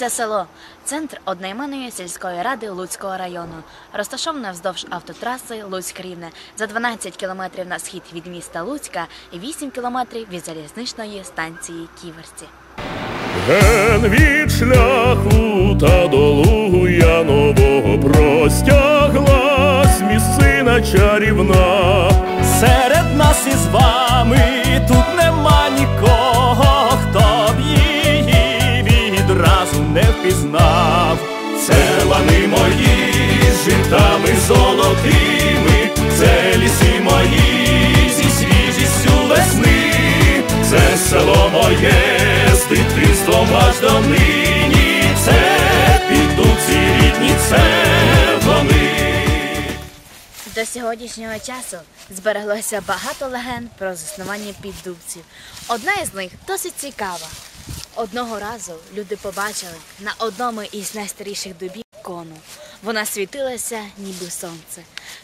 Наше село. Центр одноіменної сільської ради Луцького району, розташоване вздовж автотраси Луцьк-Рівне. За 12 кілометрів на схід від міста Луцька і 8 кілометрів від залізничної станції Ківерці. Ген від шляху та Це мої з житами золотими, це ліси мої зі свіжістю весни, це село моє з дитинством аж до нині, це підуть ці рідні, це вони. До сьогоднішнього часу збереглося багато легенд про заснування піддубців. Одна із них досить цікава. Одного разу люди побачили на одному із найстаріших дубів ікону. Вона світилася, ніби сонце.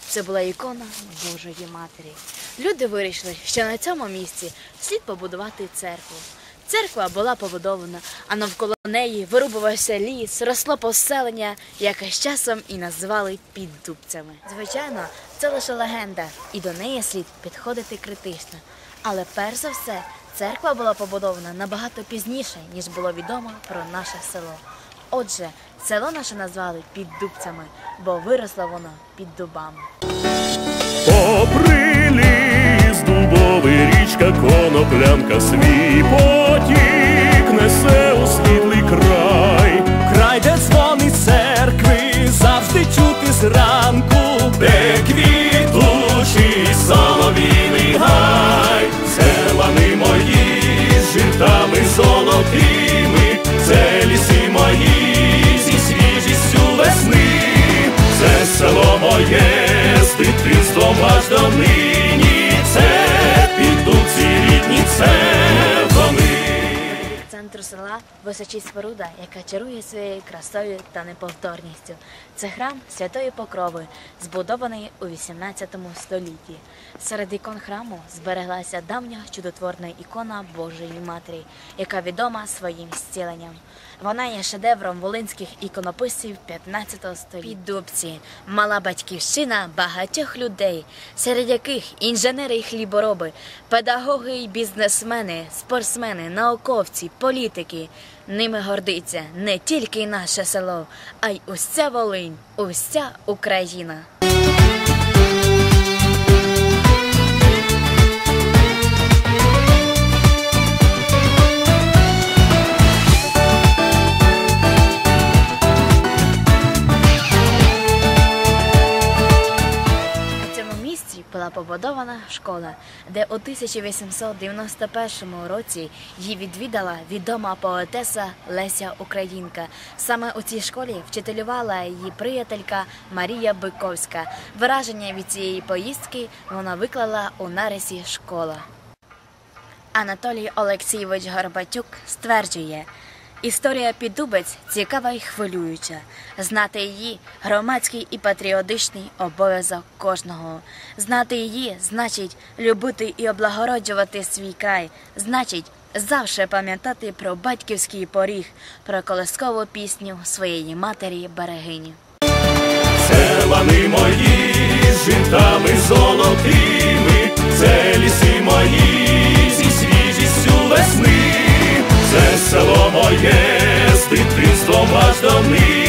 Це була ікона Божої Матері. Люди вирішили, що на цьому місці слід побудувати церкву. Церква була побудована, а навколо неї вирубувався ліс, росло поселення, яке з часом і назвали піддубцями. Звичайно, це лише легенда, і до неї слід підходити критично. Але перш за все, церква була побудована набагато пізніше, ніж було відомо про наше село. Отже, село наше назвали піддубцями, бо виросло воно під дубами. Попри ліс дубовий річка коноплянка свій потік моє з дитинством аж до нині, Центр села височить споруда, яка чарує своєю красою та неповторністю. Це храм Святої Покрови, збудований у 18 столітті. Серед ікон храму збереглася давня чудотворна ікона Божої Матері, яка відома своїм зціленням. Вона є шедевром волинських іконописців 15 століття. Піддубці – мала батьківщина багатьох людей, серед яких інженери і хлібороби, педагоги і бізнесмени, спортсмени, науковці, політики. Ними гордиться не тільки наше село, а й уся Волинь, уся Україна. Була побудована школа, де у 1891 році її відвідала відома поетеса Леся Українка. Саме у цій школі вчителювала її приятелька Марія Биковська. Враження від цієї поїздки вона виклала у нарисі школа. Анатолій Олексійович Горбатюк стверджує, історія піддубець цікава і хвилююча. Знати її громадський і патріотичний обов'язок кожного. Знати її значить любити і облагороджувати свій край, значить завжди пам'ятати про батьківський поріг, про колискову пісню своєї матері берегині. Це мої свіжістю і це село моє з